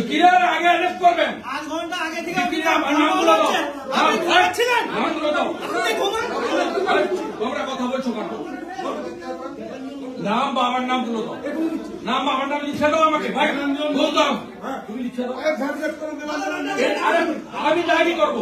তো আগে অ্যারেস্ট করবেন? আধ ঘণ্টা আগে থেকে কি নাম নামগুলো দাও। আপনি ঘুমাচ্ছিলেন? নামগুলো দাও। আপনি তোমরা কথা বলছো কেন? নাম বাবার নামগুলো দাও নাম বাবার নাম লিখে দাও আমাকে ভাই। বলতাম তুমি লিখে দাও আরে আমি ডায়েরি করব।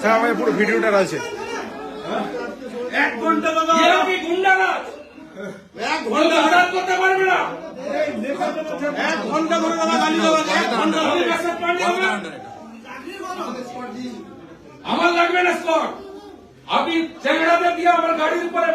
স্যার আমাদের পুরো ভিডিওটা রয়েছে। এক ঘণ্টা দাদা গুন্ডারাজ? এক বলতে এক ঘণ্টা ধরে দাদা গালি দেওয়া এক ঘণ্টা হবে। আমার লাগবে না স্পট আমি চেহারাতে দিয়ে আমার গাড়ির উপরে